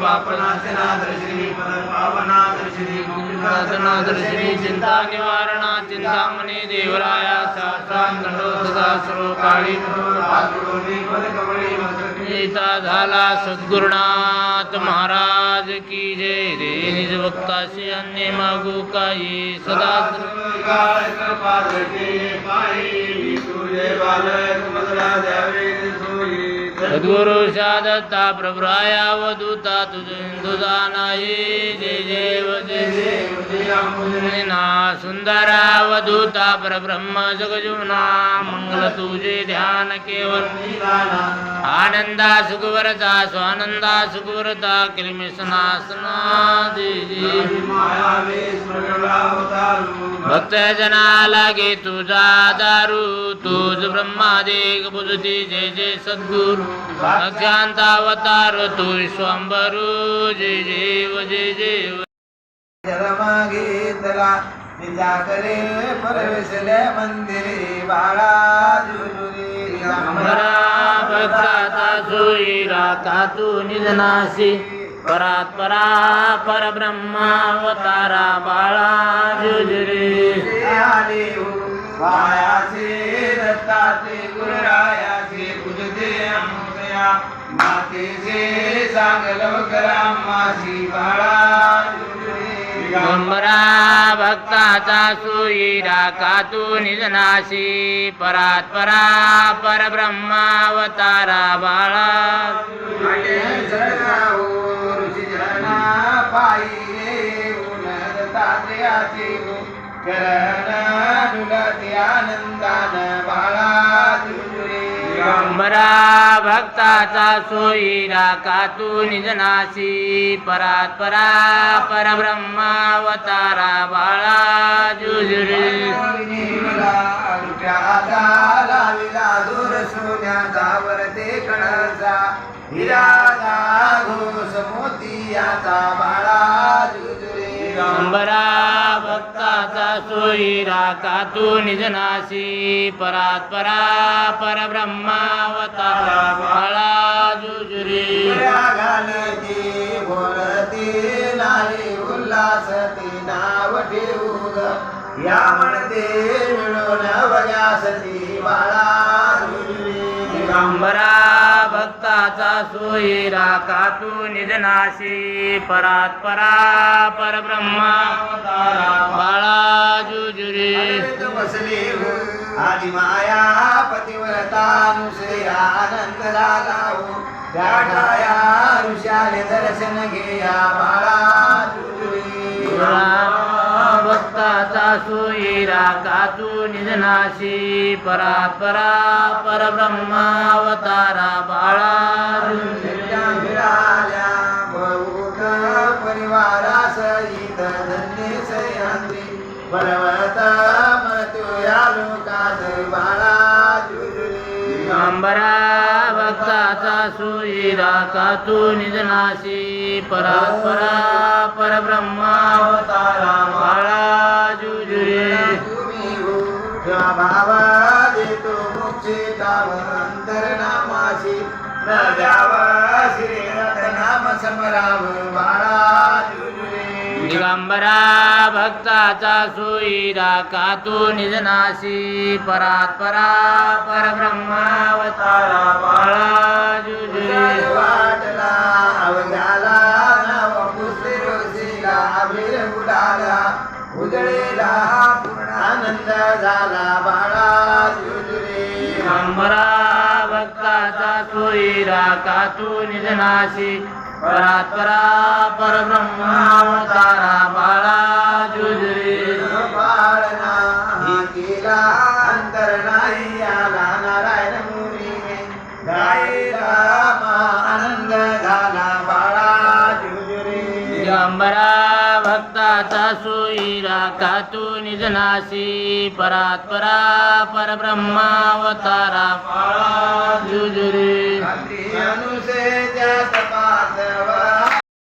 पापनाशना पावना चिंता निवारणा चिंतामणी देवराया सहस्रांतंडो सदा सर्व काळी गीता झाला सद्गुरुनाथ महाराज की जय। रे निज भक्ताशी अन्य मागू काही सदा सद्गुरु दत्ता प्रभुराया तुझ तुझा नाही जय जय जय देव सुंदरा वधूता परब्रह्म जगजुना मंगल तुझे ध्यान केवल। आनंदा सुखवरता स्वानंदा सुखवरता किलमिसनासना भक्त जना लागे तुझा दारू तुझ ब्रह्मादेक बुजती जय जय सद्गुरु। अक्षांतावतार तू स्वंबरू जय देव जय जे घेतला तिच्या करे परवेशले मंदिरे बाळा जुजुरी. अमरा भक्ताचा सोयीरा कातू निधनासी परात परा परब्रह्मावतारा बाळा जुजरे. आले हो वायाचे दत्ताचे गुरुरायाचे पूजते अमुसया मातेचे सांगल करा मासी बाळा जुजुरी भक्ताचा सोयीरा कातू निधनासी परात परा परब्रह्मावतारा बाळा. आनंदान बाळा अंबरा भक्ताचा सोयीरा कातू निजनासी. परात परा परब्रह्मावतारा बाळा जुजुर लाविला मोती सोन्याचा बाळा अंबरा भक्ताचा सोयीरा कातू निजनासी परात परा परब्रह्मावतारा बाळा जुजुरे घालती बोलती नाही उल्हासती नाव ठेवू या म्हणते मिळून बाळा जुजुरी अंबरा भक्ताचा सोयीरा कातू निजनासी परात परा परब्रह्मावतारा बाळा जुजुरे. बसले हो आदि माया पतिव्रतानुसे आनंद झाला दर्शन घेया बाळा जुजुरी. सोयीरा कातू निजनासी परात परा परब्रह्मावतारा बाळा। बहुत परिवारासहित धन्य सह्याद्री लोकात बाळा अंबरा भक्ताचा सोयीरा कातू निजनासी परात परा परब्रह्मावतारा समराव बाळा दिगंबरा भक्ताचा सोयीरा कातू निजनासी परात परा परब्रह्मावतारा बाळा जुजुरे वाटला अवघाला नव पुसले अभिर उडाला उजळेला पूर्ण आनंद झाला बाळा जुजुरे दिगंबरा भक्ताचा सोयीरा कातू निजनाशी परात परा परब्रह्मावतारा बाळा जुजुरे पाळना ही केला अंतर नाही आला नारायण मुनी। गायला आनंद झाला बाळा जुजुरे दिगंबरा भक्ताचा सोयीरा कातू निजनासी परात परा परब्रह्मावतारा बाळा जुजुरे